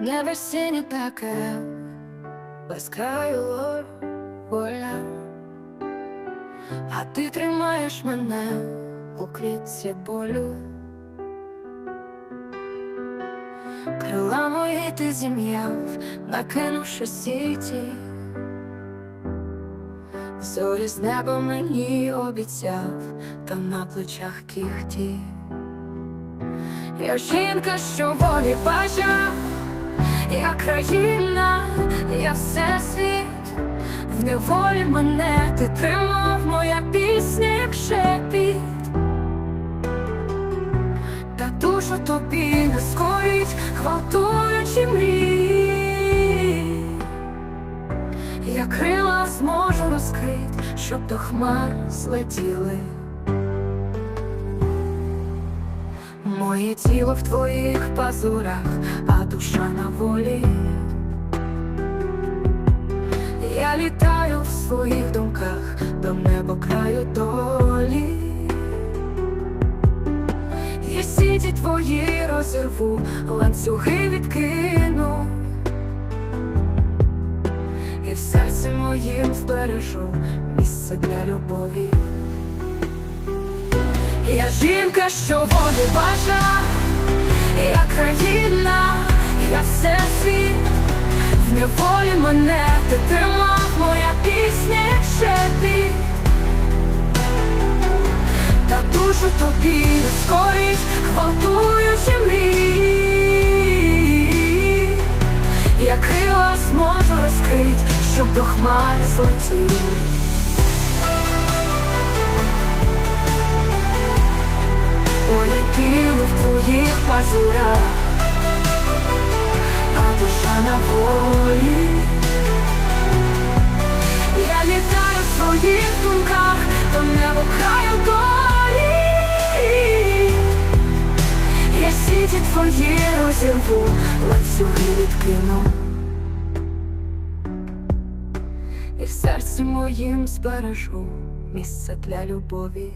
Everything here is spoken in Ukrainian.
Небо синє таке, без краю воля, а ти тримаєш мене у клітці болю. Крила мої ти зім'яв, накинувши сіті, зорі з неба мені обіцяв, та на плечах кіхті. Я жінка, що волі бажа, я країна, я всесвіт, в неволі мене ти тримав, моя пісня, як шепіт, та душу тобі не скорить, гвалтуючи мрій. Я крила зможу розкрити, щоб до хмар злетіли. Моє тіло в твоїх пазурах, а душа на волі. Я літаю в своїх думках до неба краю долі. Я сіті твої розірву, ланцюги відкину. І в серці моїм збережу місце для любові. Жінка, що волі бажа, я країна, я все світ, в неволі мене ти тримав, моя пісня, як шепіт, та душу тобі не скорить, гвалтуючи мрій. Я крила зможу розкрить, щоб до хмар злетіти. Твоїх пазурах, а душа на волі. Я літаю в своїх думках, до небо краю долі. Я сіті твої розірву, ланцюги відкину. І в серці моїм збережу місце для любові.